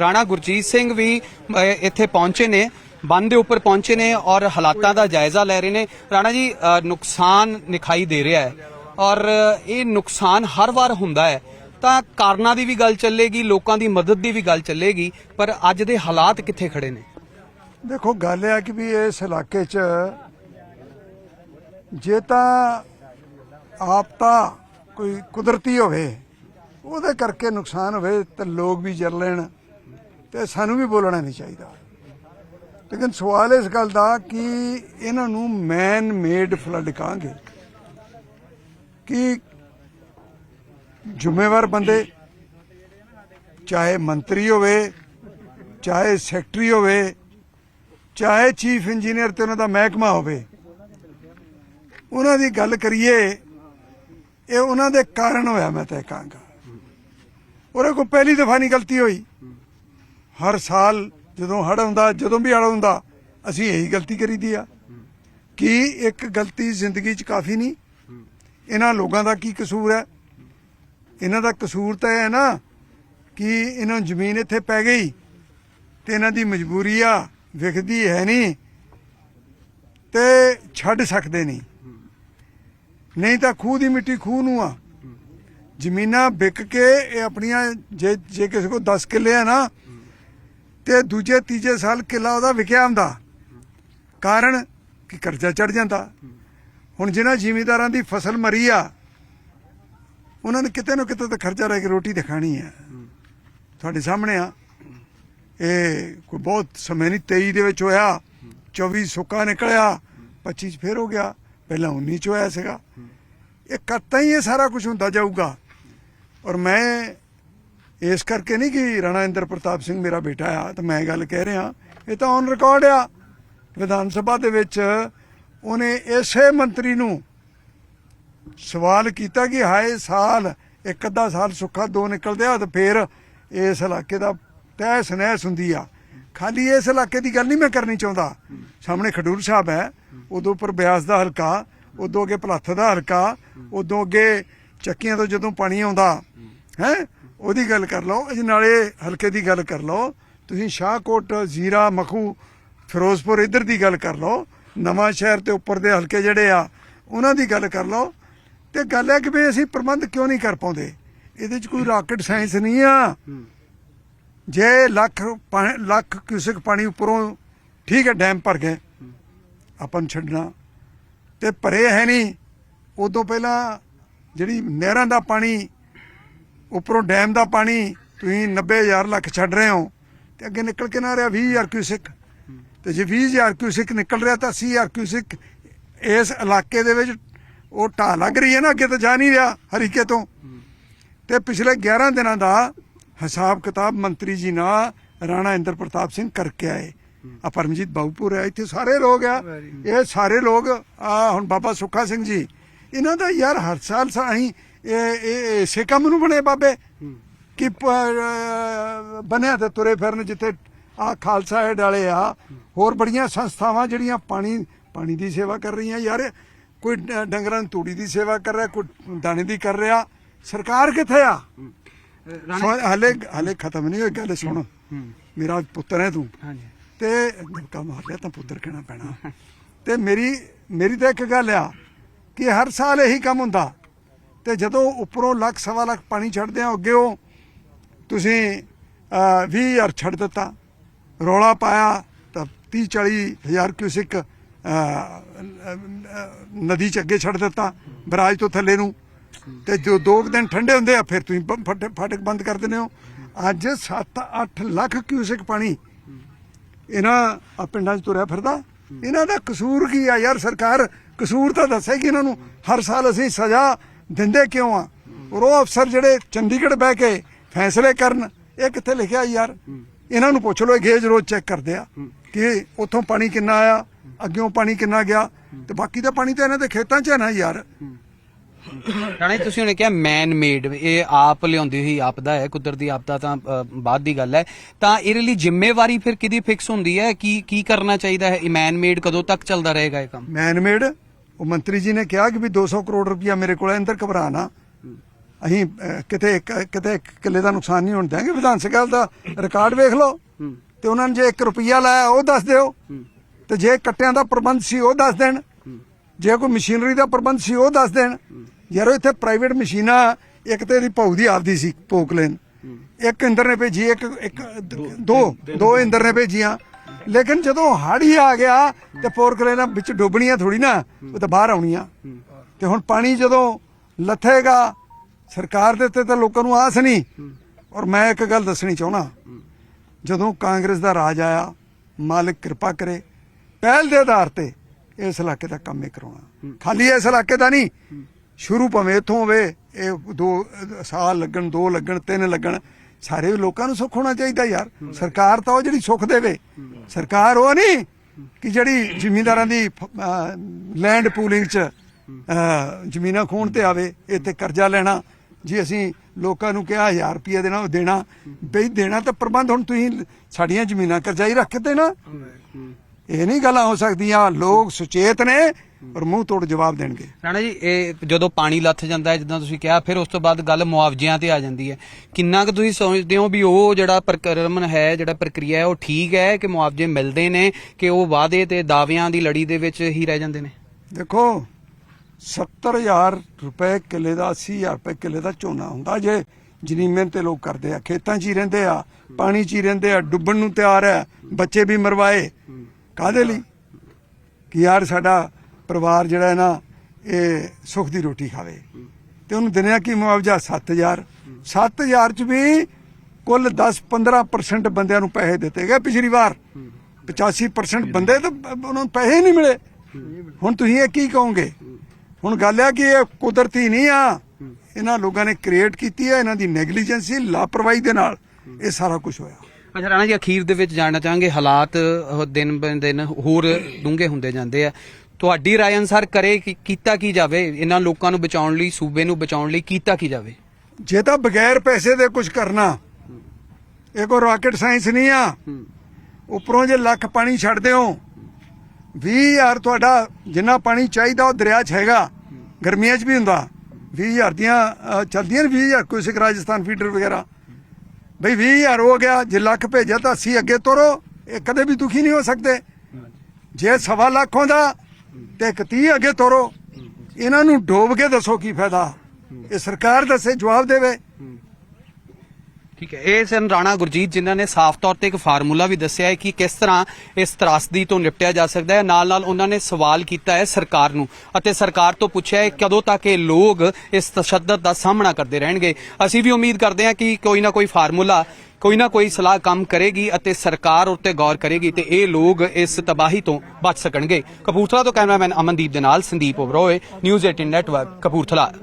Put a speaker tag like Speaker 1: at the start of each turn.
Speaker 1: ਰਾਣਾ ਗੁਰਜੀਤ ਸਿੰਘ ਵੀ ਇੱਥੇ ਪਹੁੰਚੇ ਨੇ, ਬੰਦ ਦੇ ਉੱਪਰ ਪਹੁੰਚੇ ਨੇ ਔਰ ਹਾਲਾਤਾਂ ਦਾ ਜਾਇਜ਼ਾ ਲੈ ਰਹੇ ਨੇ। ਰਾਣਾ ਜੀ ਨੁਕਸਾਨ ਦਿਖਾਈ ਦੇ ਰਿਹਾ ਹੈ ਔਰ ਇਹ ਨੁਕਸਾਨ ਹਰ ਵਾਰ ਹੁੰਦਾ ਹੈ। ਤਾਂ ਕਾਰਨਾਂ ਦੀ ਵੀ ਗੱਲ ਚੱਲੇਗੀ, ਲੋਕਾਂ ਦੀ ਮਦਦ ਦੀ ਵੀ ਗੱਲ ਚੱਲੇਗੀ, ਪਰ ਅੱਜ ਦੇ ਹਾਲਾਤ ਕਿੱਥੇ ਖੜੇ ਨੇ?
Speaker 2: ਦੇਖੋ, ਗੱਲ ਇਹ ਆ ਕਿ ਵੀ ਇਸ ਇਲਾਕੇ 'ਚ ਜੇ ਤਾਂ ਆਪਤਾ ਕੋਈ ਕੁਦਰਤੀ ਹੋਵੇ, ਉਹਦੇ ਕਰਕੇ ਨੁਕਸਾਨ ਹੋਵੇ ਤੇ ਲੋਕ ਵੀ ਜਰ ਲੈਣ। ਤੇ ਸਾਨੂੰ ਵੀ ਬੋਲਣਾ ਨਹੀਂ ਚਾਹੀਦਾ। ਲੇਕਿਨ ਸਵਾਲ ਇਸ ਗੱਲ ਦਾ ਕਿ ਇਹਨਾਂ ਨੂੰ ਮੈਨ ਮੇਡ ਫਲੱਡ ਕਹਾਂਗੇ। ਕਿ ਜ਼ਿੰਮੇਵਾਰ ਬੰਦੇ, ਚਾਹੇ ਮੰਤਰੀ ਹੋਵੇ, ਚਾਹੇ ਸੈਕਟਰੀ ਹੋਵੇ, ਚਾਹੇ ਚੀਫ ਇੰਜੀਨੀਅਰ ਤੇ ਉਹਨਾਂ ਦਾ ਮਹਿਕਮਾ ਹੋਵੇ, ਉਹਨਾਂ ਦੀ ਗੱਲ ਕਰੀਏ, ਇਹ ਉਹਨਾਂ ਦੇ ਕਾਰਨ ਹੋਇਆ ਮੈਂ ਤਾਂ ਇਹ ਕਹਾਂਗਾ। ਉਹਦੇ ਕੋਲ ਪਹਿਲੀ ਦਫਾ ਨਹੀਂ ਗਲਤੀ ਹੋਈ। ਹਰ ਸਾਲ ਜਦੋਂ ਹੜ ਆਉਂਦਾ, ਜਦੋਂ ਵੀ ਹੜ ਆਉਂਦਾ, ਅਸੀਂ ਇਹੀ ਗਲਤੀ ਕਰੀਦੀ ਆ। ਕਿ ਇੱਕ ਗਲਤੀ ਜ਼ਿੰਦਗੀ 'ਚ ਕਾਫੀ ਨਹੀਂ? ਇਹਨਾਂ ਲੋਕਾਂ ਦਾ ਕੀ ਕਸੂਰ ਹੈ? ਇਹਨਾਂ ਦਾ ਕਸੂਰ ਤਾਂ ਇਹ ਹੈ ਨਾ ਕਿ ਇਹਨਾਂ ਨੂੰ ਜ਼ਮੀਨ ਇੱਥੇ ਪੈ ਗਈ ਤੇ ਇਹਨਾਂ ਦੀ ਮਜਬੂਰੀ ਆ, ਵਿਖਦੀ ਹੈ ਨਹੀਂ ਤੇ ਛੱਡ ਸਕਦੇ ਨਹੀਂ। ਨਹੀਂ ਤਾਂ ਖੂਹ ਦੀ ਮਿੱਟੀ ਖੂਹ ਨੂੰ ਆ। ਜ਼ਮੀਨਾਂ ਵਿਕ ਕੇ ਇਹ ਆਪਣੀਆਂ, ਜੇ ਜੇ ਕਿਸੇ ਕੋਲ 10 ਕਿੱਲੇ ਆ ਨਾ ਤੇ ਦੂਜੇ, ਤੀਜੇ ਸਾਲ ਕਿੱਲਾ ਉਹਦਾ ਵਿਕਿਆ ਹੁੰਦਾ। ਕਾਰਨ ਕਿ ਕਰਜ਼ਾ ਚੜ ਜਾਂਦਾ। ਹੁਣ ਜਿਨ੍ਹਾਂ ਜ਼ਿਮੀਂਦਾਰਾਂ ਦੀ ਫਸਲ ਮਰੀ ਆ, ਉਹਨਾਂ ਨੇ ਕਿਤੇ ਨਾ ਕਿਤੇ ਤਾਂ ਖਰਚਾ ਰਹਿ ਕੇ ਰੋਟੀ ਤੇ ਖਾਣੀ ਆ। ਤੁਹਾਡੇ ਸਾਹਮਣੇ ਆ। ਇਹ ਕੋਈ ਬਹੁਤ ਸਮੇਂ ਨਹੀਂ 23 ਦੇ ਵਿੱਚ ਹੋਇਆ 24 ਸੁੱਕਾ ਨਿਕਲਿਆ 25 ਚ ਫੇਰ ਹੋ ਗਿਆ, ਪਹਿਲਾਂ 19 ਚ ਹੋਇਆ ਸੀਗਾ। ਇਹ ਕਰਤਾ ਹੀ ਇਹ ਸਾਰਾ ਕੁਝ ਹੁੰਦਾ ਜਾਊਗਾ। ਔਰ ਮੈਂ ਇਸ ਕਰਕੇ ਨਹੀਂ ਕਿ ਰਾਣਾ ਇੰਦਰ ਪ੍ਰਤਾਪ ਸਿੰਘ ਮੇਰਾ ਬੇਟਾ ਆ, ਤਾਂ ਮੈਂ ਇਹ ਗੱਲ ਕਹਿ ਰਿਹਾ। ਇਹ ਤਾਂ ਔਨ ਰਿਕਾਰਡ ਆ। ਵਿਧਾਨ ਸਭਾ ਦੇ ਵਿੱਚ ਉਹਨੇ ਇਸੇ ਮੰਤਰੀ ਨੂੰ ਸਵਾਲ ਕੀਤਾ ਕਿ ਹਾਏ ਸਾਲ, ਇੱਕ ਅੱਧਾ ਸਾਲ ਸੁੱਖਾ ਦੋ ਨਿਕਲਦੇ ਆ ਤੇ ਫੇਰ ਇਸ ਇਲਾਕੇ ਦਾ ਤਹਿਸ ਨਹਿਸ ਹੁੰਦੀ ਆ। ਖਾਲੀ ਇਸ ਇਲਾਕੇ ਦੀ ਗੱਲ ਨਹੀਂ ਮੈਂ ਕਰਨੀ ਚਾਹੁੰਦਾ। ਸਾਹਮਣੇ ਖਡੂਰ ਸਾਹਿਬ ਹੈ, ਉਦੋਂ ਉੱਪਰ ਬਿਆਸ ਦਾ ਹਲਕਾ, ਉਦੋਂ ਅੱਗੇ ਭਲੱਥ ਦਾ ਹਲਕਾ, ਉਦੋਂ ਅੱਗੇ ਚੱਕੀਆਂ ਤੋਂ ਜਦੋਂ ਪਾਣੀ ਆਉਂਦਾ, ਹੈ? ਉਹਦੀ ਗੱਲ ਕਰ ਲਓ ਇਹ ਨਾਲੇ ਹਲਕੇ ਦੀ ਗੱਲ ਕਰ ਲਓ। ਤੁਸੀਂ ਸ਼ਾਹਕੋਟ ਜ਼ੀਰਾ ਮਖੂ ਫਿਰੋਜ਼ਪੁਰ ਇੱਧਰ ਦੀ ਗੱਲ ਕਰ ਲਓ। ਨਵਾਂ ਸ਼ਹਿਰ ਤੇ ਉੱਪਰ ਦੇ ਹਲਕੇ ਜਿਹੜੇ ਆ ਉਹਨਾਂ ਦੀ ਗੱਲ ਕਰ ਲਓ। ਤੇ ਗੱਲ ਹੈ ਕਿ ਵੀ ਅਸੀਂ ਪ੍ਰਬੰਧ ਕਿਉਂ ਨਹੀਂ ਕਰ ਪਾਉਂਦੇ? ਇਹਦੇ 'ਚ ਕੋਈ ਰਾਕਟ ਸਾਇੰਸ ਨਹੀਂ ਆ। ਜੇ ਲੱਖ ਲੱਖ ਕਿਊਸਕ ਪਾਣੀ ਉੱਪਰੋਂ ਠੀਕ ਹੈ ਡੈਮ ਭਰ ਗਏ। ਆਪਾਂ ਨੂੰ ਛੱਡਣਾ। ਤੇ ਭਰੇ ਹੈ ਨਹੀਂ। ਉਦੋਂ ਪਹਿਲਾਂ ਜਿਹੜੀ ਨਹਿਰਾਂ ਦਾ ਪਾਣੀ ਉੱਪਰੋਂ ਡੈਮ ਦਾ ਪਾਣੀ ਤੁਸੀਂ 90000 ਲੱਖ ਛੱਡ ਰਹੇ ਹੋ ਤੇ ਅੱਗੇ ਨਿਕਲ ਕੇ ਨਾ ਰਿਹਾ 20000 ਕਿਊਸਕ। ਤੇ ਜੇ 20000 ਕਿਊਸਕ ਨਿਕਲ ਰਿਹਾ ਤਾਂ 80000 ਕਿਊਸਕ ਇਸ ਇਲਾਕੇ ਦੇ ਵਿੱਚ ਉਹ ਢਾਹ ਲੱਗ ਰਹੀ ਹੈ ਨਾ ਅੱਗੇ ਤਾਂ ਜਾ ਨਹੀਂ ਰਿਹਾ ਹਰੀਕੇ ਤੋਂ। ਤੇ ਪਿਛਲੇ 11 ਦਿਨਾਂ ਦਾ ਹਿਸਾਬ ਕਿਤਾਬ ਮੰਤਰੀ ਜੀ ਨਾਲ ਰਾਣਾ ਇੰਦਰ ਪ੍ਰਤਾਪ ਸਿੰਘ ਕਰਕੇ ਆਏ। ਆ ਪਰਮਜੀਤ ਬਾਉਪੁਰ ਹੈ ਇੱਥੇ ਸਾਰੇ ਲੋਕ ਆ। ਇਹ ਸਾਰੇ ਲੋਕ ਆ ਹੁਣ ਬਾਬਾ ਸੁੱਖਾ ਸਿੰਘ ਜੀ ਇਹਨਾਂ ਦਾ ਯਾਰ ਹਰ ਸਾਲ ਸਾ ਅਸੀਂ ਇਹ ਇਹ ਇਸੇ ਕੰਮ ਨੂੰ ਬਣੇ ਬਾਬੇ ਕਿ ਬਣਿਆ ਤੇ ਤੁਰੇ ਫਿਰਨ ਜਿੱਥੇ ਆ ਖਾਲਸਾ ਏਡ ਵਾਲੇ ਆ। ਹੋਰ ਬੜੀਆਂ ਸੰਸਥਾਵਾਂ ਜਿਹੜੀਆਂ ਪਾਣੀ ਪਾਣੀ ਦੀ ਸੇਵਾ ਕਰ ਰਹੀਆਂ। ਯਾਰ ਕੋਈ ਡੰਗਰਾਂ ਨੂੰ ਤੂੜੀ ਦੀ ਸੇਵਾ ਕਰ ਰਿਹਾ ਕੋਈ ਦਾਣੇ ਦੀ ਕਰ ਰਿਹਾ। ਸਰਕਾਰ ਕਿੱਥੇ ਆ? ਹਲੇ ਹਲੇ ਖਤਮ ਨਹੀਂ ਹੋਈ ਗੱਲ ਸੁਣ। ਮੇਰਾ ਪੁੱਤਰ ਹੈ ਤੂੰ। ਤੇ ਕੰਮ ਮਾਰ ਲਿਆ ਤਾਂ ਪੁੱਤਰ ਕਹਿਣਾ ਪੈਣਾ। ਤੇ ਮੇਰੀ ਮੇਰੀ ਤਾਂ ਇੱਕ ਗੱਲ ਆ ਕਿ ਹਰ ਸਾਲ ਇਹੀ ਕੰਮ ਹੁੰਦਾ। ਤੇ ਜਦੋਂ ਉੱਪਰੋਂ ਲੱਖ, ਸਵਾ ਲੱਖ ਪਾਣੀ ਛੱਡਦੇ ਆ ਅੱਗੇ ਉਹ ਤੁਸੀਂ 20 ਹਜ਼ਾਰ ਛੱਡ ਦਿੱਤਾ। ਰੌਲਾ ਪਾਇਆ ਤਾਂ 30 40 ਹਜ਼ਾਰ ਕਿਊਸਿਕ ਨਦੀ ਚ ਅੱਗੇ ਛੱਡ ਦਿੱਤਾ, ਬਰਾਜ ਤੋਂ ਥੱਲੇ ਨੂੰ। ਤੇ ਜੋ ਦੋ ਕੁ ਦਿਨ ਠੰਡੇ ਹੁੰਦੇ ਆ, ਫਿਰ ਤੁਸੀਂ ਬ- ਫਾਟਕ ਬੰਦ ਕਰ ਦਿੰਦੇ ਹੋ। ਅੱਜ 7-8 ਲੱਖ ਕਿਊਸਿਕ ਪਾਣੀ ਇਹਨਾਂ ਪਿੰਡਾਂ 'ਚ ਤੁਰਿਆ ਫਿਰਦਾ। ਇਹਨਾਂ ਦਾ ਕਸੂਰ ਕੀ ਆ ਯਾਰ ਸਰਕਾਰ? ਕਸੂਰ ਤਾਂ ਦੱਸੇਗੀ ਇਹਨਾਂ ਨੂੰ। ਹਰ ਸਾਲ ਅਸੀਂ ਸਜ਼ਾ ਦਿੰਦੇ ਕਿਉਂ ਆ? ਔਰ ਉਹ ਅਫਸਰ ਜਿਹੜੇ ਚੰਡੀਗੜ੍ਹ ਬਹਿ ਕੇ ਫੈਸਲੇ ਕਰਨ ਇਹ ਕਿੱਥੇ ਲਿਖਿਆ ਯਾਰ? ਇਹਨਾਂ ਨੂੰ ਪੁੱਛ ਲਓ ਇਹ ਗੇਜ ਰੋਜ਼ ਚੈੱਕ ਕਰਦੇ ਆ ਕਿ ਉੱਥੋਂ ਪਾਣੀ ਕਿੰਨਾ ਆਇਆ ਅੱਗਿਓਂ ਪਾਣੀ ਕਿੰਨਾ ਗਿਆ ਤੇ ਬਾਕੀ ਦਾ ਪਾਣੀ ਤਾਂ ਇਹਨਾਂ ਦੇ ਖੇਤਾਂ 'ਚ ਹੈ ਨਾ ਯਾਰ।
Speaker 1: ਰਾਣਾ ਤੁਸੀਂ ਉਹਨੇ ਕਿਹਾ ਮੈਨ ਮੇਡ ਇਹ ਆਪ ਲਿਆਉਂਦੀ ਹੋਈ ਆਪਦਾ ਹੈ ਕੁਦਰਤੀ ਆਪਦਾ ਤਾਂ ਬਾਅਦ ਦੀ ਗੱਲ ਹੈ। ਤਾਂ ਇਹਦੇ ਲਈ ਜ਼ਿੰਮੇਵਾਰੀ ਫਿਰ ਕਿਹਦੀ ਫਿਕਸ ਹੁੰਦੀ ਹੈ? ਕੀ ਕੀ ਕਰਨਾ ਚਾਹੀਦਾ ਹੈ? ਮੈਨ ਮੇਡ ਕਦੋਂ ਤੱਕ ਚੱਲਦਾ ਰਹੇਗਾ ਇਹ ਕੰਮ?
Speaker 2: ਮੈਨ ਮੇਡ ਉਹ ਮੰਤਰੀ ਜੀ ਨੇ ਕਿਹਾ ਕਿ ਵੀ 200 ਕਰੋੜ ਰੁਪਇਆ ਮੇਰੇ ਕੋਲ ਹੈ ਅੰਦਰ ਘਬਰਾ ਨਾ। ਅਸੀਂ ਅਹ, ਕਿਤੇ ਕਿਤੇ ਇੱਕ ਕਿੱਲੇ ਦਾ ਨੁਕਸਾਨ ਨਹੀਂ ਹੋਣ ਦਿਆਂਗੇ। ਵਿਧਾਨ ਸਭਾ ਦਾ ਰਿਕਾਰਡ ਵੇਖ ਲਓ ਤੇ ਉਹਨਾਂ ਨੇ ਜੇ 1 ਰੁਪਿਆ ਲਾਇਆ ਉਹ ਦੱਸ ਦਿਓ। ਤੇ ਜੇ ਕੱਟਿਆਂ ਦਾ ਪ੍ਰਬੰਧ ਸੀ ਉਹ ਦੱਸ ਦੇਣ। ਜੇ ਕੋਈ ਮਸ਼ੀਨਰੀ ਦਾ ਪ੍ਰਬੰਧ ਸੀ ਉਹ ਦੱਸ ਦੇਣ। ਯਾਰੋ ਇੱਥੇ ਪ੍ਰਾਈਵੇਟ ਮਸ਼ੀਨਾਂ ਇੱਕ ਤੇ ਇਹਦੀ ਭੌ ਦੀ ਆਪਦੀ ਸੀ ਪੋਕਲੇਨ ਇੱਕ ਇੰਦਰ ਨੇ ਭੇਜੀ ਇੱਕ ਇੱਕ ਦੋ ਦੋ ਇੰਦਰ ਨੇ ਭੇਜੀਆਂ। ਲੇਕਿਨ ਜਦੋਂ ਹੜ੍ਹ ਹੀ ਆ ਗਿਆ ਤੇ ਪੋਰਕਲੇਨਾਂ ਵਿੱਚ ਡੁੱਬਣੀਆਂ ਥੋੜੀ ਨਾ, ਉਹ ਤਾਂ ਬਾਹਰ ਆਉਣੀਆਂ। ਤੇ ਹੁਣ ਪਾਣੀ ਜਦੋਂ ਲੱਥੇਗਾ, ਸਰਕਾਰ ਦੇ ਉੱਤੇ ਤਾਂ ਲੋਕਾਂ ਨੂੰ ਆਸ ਨਹੀਂ। ਔਰ ਮੈਂ ਇੱਕ ਗੱਲ ਦੱਸਣੀ ਚਾਹੁੰਦਾ। ਜਦੋਂ ਕਾਂਗਰਸ ਦਾ ਰਾਜ ਆਇਆ, ਮਾਲਕ ਕਿਰਪਾ ਕਰੇ, ਪਹਿਲ ਦੇ ਆਧਾਰ ਤੇ ਇਸ ਇਲਾਕੇ ਦਾ ਕੰਮ ਹੀ ਕਰਾਉਣਾ। ਖਾਲੀ ਇਸ ਇਲਾਕੇ ਦਾ ਨਹੀਂ, ਸ਼ੁਰੂ ਭਾਵੇਂ ਇੱਥੋਂ ਹੋਵੇ, ਇਹ ਦੋ ਸਾਲ ਲੱਗਣ, ਦੋ ਲੱਗਣ, ਤਿੰਨ ਲੱਗਣ ਸਾਰੇ ਲੋਕਾਂ ਨੂੰ ਸੁੱਖ ਹੋਣਾ ਚਾਹੀਦਾ ਯਾਰ। ਸਰਕਾਰ ਤਾਂ ਉਹ ਜਿਹੜੀ ਸੁੱਖ ਦੇਵੇ। ਸਰਕਾਰ ਉਹ ਨਹੀਂ ਕਿ ਜਿਹੜੀ ਜ਼ਿਮੀਂਦਾਰਾਂ ਦੀ ਲੈਂਡ ਪੂਲਿੰਗ ਚ ਜ਼ਮੀਨਾਂ ਖੋਣ ਤੇ ਆਵੇ ਇੱਥੇ ਕਰਜ਼ਾ ਲੈਣਾ। ਜੀ ਅਸੀਂ ਲੋਕਾਂ ਨੂੰ ਕਿਹਾ 1000 ਰੁਪਏ ਦੇਣਾ ਉਹ ਦੇਣਾ। ਬਈ ਦੇਣਾ ਤਾਂ ਪ੍ਰਬੰਧ ਹੁਣ ਤੁਸੀਂ ਸਾਡੀਆਂ ਜ਼ਮੀਨਾਂ ਕਰਜ਼ਾਈ ਰੱਖ ਕੇ ਦੇਣਾ ਇਹ ਨਹੀਂ ਗੱਲਾਂ ਹੋ ਸਕਦੀਆਂ। ਲੋਕ ਸੁਚੇਤ ਨੇ। ਔਰ ਮੂੰਹ ਤੋੜ ਜਵਾਬ ਦੇਣਗੇ।
Speaker 1: ਰਾਣਾ ਜੀ ਇਹ ਜਦੋਂ ਪਾਣੀ ਲੱਥ ਜਾਂਦਾ ਹੈ ਜਿੱਦਾਂ ਤੁਸੀਂ ਕਿਹਾ ਫਿਰ ਉਸ ਤੋਂ ਬਾਅਦ ਗੱਲ ਮੁਆਵਜ਼ਿਆਂ ਤੇ ਆ ਜਾਂਦੀ ਹੈ। ਕਿੰਨਾ ਕੁ ਤੁਸੀਂ ਸਮਝਦੇ ਹੋ ਵੀ ਉਹ ਜਿਹੜਾ ਪ੍ਰਕਰਮ ਹੈ ਜਿਹੜਾ ਪ੍ਰਕਿਰਿਆ ਹੈ ਉਹ ਠੀਕ ਹੈ ਕਿ ਮੁਆਵਜ਼ੇ ਮਿਲਦੇ ਨੇ ਕਿ ਉਹ ਵਾਅਦੇ ਤੇ ਦਾਅਵਿਆਂ ਦੀ ਲੜੀ ਦੇ ਵਿੱਚ ਹੀ ਰਹਿ ਜਾਂਦੇ ਨੇ?
Speaker 2: ਦੇਖੋ 70000 ਰੁਪਏ ਕਿੱਲੇ ਦਾ 80000 ਰੁਪਏ ਕਿੱਲੇ ਦਾ ਝੋਨਾ ਹੁੰਦਾ ਜੇ ਜਿੰਨੀ ਮਿਹਨਤ ਤੇ ਲੋਕ ਕਰਦੇ ਆ ਖੇਤਾਂ 'ਚ ਹੀ ਰਹਿੰਦੇ ਆ ਪਾਣੀ 'ਚ ਹੀ ਰਹਿੰਦੇ ਆ ਡੁੱਬਣ ਨੂੰ ਤਿਆਰ ਆ ਬੱਚੇ ਵੀ ਮਰਵਾਏ। ਕਾਦੇ ਲਈ? ਕਿ ਯਾਰ ਸਾਡਾ ਪਰਿਵਾਰ ਜਿਹੜਾ ਹੈ ਨਾ, ਇਹ ਸੁਖ ਦੀ ਰੋਟੀ ਖਾਵੇ। ਤੇ ਉਹਨੂੰ ਦਿਨਿਆ ਕੀ ਮੁਆਵਜ਼ਾ 7000 7000 ਚ ਵੀ ਕੁੱਲ 10-15% ਬੰਦਿਆਂ ਨੂੰ ਪੈਸੇ ਦਿੱਤੇ ਗਏ ਪਿਛਲੀ ਵਾਰ। 85% ਬੰਦੇ ਤਾਂ ਉਹਨਾਂ ਨੂੰ ਪੈਸੇ ਨਹੀਂ ਮਿਲੇ। ਹੁਣ ਤੁਸੀਂ ਇਹ ਕੀ ਕਹੋਗੇ? ਹੁਣ ਗੱਲ ਹੈ ਕਿ ਇਹ ਕੁਦਰਤੀ ਨਹੀਂ ਆ। ਇਹਨਾਂ ਲੋਕਾਂ ਨੇ ਕ੍ਰੀਏਟ ਕੀਤੀ ਹੈ, ਇਹਨਾਂ ਦੀ ਨੈਗਲੀਜੈਂਸੀ ਲਾਪਰਵਾਹੀ ਦੇ ਨਾਲ ਇਹ ਸਾਰਾ ਕੁਝ ਹੋਇਆ।
Speaker 1: ਅੱਛਾ, ਰਾਣਾ ਜੀ, ਅਖੀਰ ਦੇ ਵਿੱਚ ਜਾਣਨਾ ਚਾਹਾਂਗੇ, ਹਾਲਾਤ ਦਿਨ ਬ ਦਿਨ ਹੋਰ ਡੂੰਘੇ ਹੁੰਦੇ ਜਾਂਦੇ ਆ। ਤੁਹਾਡੀ ਰਾਏ ਅਨੁਸਾਰ ਕਰੇ ਕੀ- ਕੀਤਾ ਕੀ ਜਾਵੇ? ਇਹਨਾਂ ਲੋਕਾਂ ਨੂੰ ਬਚਾਉਣ ਲਈ ਸੂਬੇ ਨੂੰ ਬਚਾਉਣ ਲਈ ਕੀਤਾ ਕੀ ਜਾਵੇ?
Speaker 2: ਜੇ ਤਾਂ ਬਗੈਰ ਪੈਸੇ ਦੇ ਕੁਝ ਕਰਨਾ ਇਹ ਕੋਈ ਰਾਕਟ ਸਾਇੰਸ ਨਹੀਂ ਆ। ਉੱਪਰੋਂ ਜੇ ਲੱਖ ਪਾਣੀ ਛੱਡਦੇ ਹੋ 20000 ਤੁਹਾਡਾ ਜਿੰਨਾ ਪਾਣੀ ਚਾਹੀਦਾ ਉਹ ਦਰਿਆ 'ਚ ਹੈਗਾ ਗਰਮੀਆਂ 'ਚ ਵੀ ਹੁੰਦਾ। 20000 ਦੀਆਂ ਅਹ, ਚੱਲਦੀਆਂ ਨੇ 20000 ਕੋਈ ਸਿੱਖ ਰਾਜਸਥਾਨ ਫੀਡਰ ਵਗੈਰਾ। ਬਈ 20000 ਹੋ ਗਿਆ ਜੇ ਲੱਖ ਭੇਜਿਆ ਤਾਂ 80 ਅੱਗੇ ਤੁਰੋ ਇਹ ਕਦੇ ਵੀ ਦੁਖੀ ਨਹੀਂ ਹੋ ਸਕਦੇ। ਜੇ ਸਵਾ ਲੱਖ ਹੁੰਦਾ ਤੇ ਇੱਕ 30 ਅੱਗੇ ਤੋਰੋ। ਇਹਨਾਂ ਨੂੰ ਡੋਬ ਕੇ ਦੱਸੋ ਕੀ ਫਾਇਦਾ। ਇਹ ਸਰਕਾਰ ਦੱਸੇ ਜਵਾਬ ਦੇਵੇ।
Speaker 1: ਠੀਕ ਹੈ, ਇਹ ਸਨ ਰਾਣਾ ਗੁਰਜੀਤ ਜਿਨ੍ਹਾਂ ਨੇ ਸਾਫ਼ ਤੌਰ ਤੇ ਇੱਕ ਫਾਰਮੂਲਾ ਵੀ ਦੱਸਿਆ ਹੈ ਕਿ ਕਿਸ ਤਰ੍ਹਾਂ ਇਸ ਤਰਾਸਦੀ ਤੋਂ ਨਿਪਟਿਆ ਜਾ ਸਕਦਾ ਹੈ। ਨਾਲ ਨਾਲ ਉਹਨਾਂ ਨੇ ਸਵਾਲ ਕੀਤਾ ਹੈ ਸਰਕਾਰ ਨੂੰ ਅਤੇ ਸਰਕਾਰ ਤੋਂ ਪੁੱਛਿਆ ਹੈ ਕਦੋਂ ਤੱਕ ਇਹ ਲੋਕ ਇਸ ਤਸ਼ੱਦਦ ਦਾ ਸਾਹਮਣਾ ਕਰਦੇ ਰਹਿਣਗੇ। ਅਸੀਂ ਵੀ ਉਮੀਦ ਕਰਦੇ ਹਾਂ ਕਿ ਕੋਈ ਨਾ ਕੋਈ ਫਾਰਮੂਲਾ, ਕੋਈ ਨਾ ਕੋਈ ਸਲਾਹ ਕੰਮ ਕਰੇਗੀ ਅਤੇ ਸਰਕਾਰ ਉੱਤੇ ਗੌਰ ਕਰੇਗੀ ਤੇ ਇਹ ਲੋਕ ਇਸ ਤਬਾਹੀ ਤੋਂ ਬਚ ਸਕਣਗੇ। ਕਪੂਰਥਲਾ ਤੋਂ ਕੈਮਰਾਮੈਨ ਅਮਨਦੀਪ ਦੇ ਨਾਲ ਸੰਦੀਪ ਓਬਰੋਏ, ਨਿਊਜ਼ 18 ਨੈਟਵਰਕ, ਕਪੂਰਥਲਾ।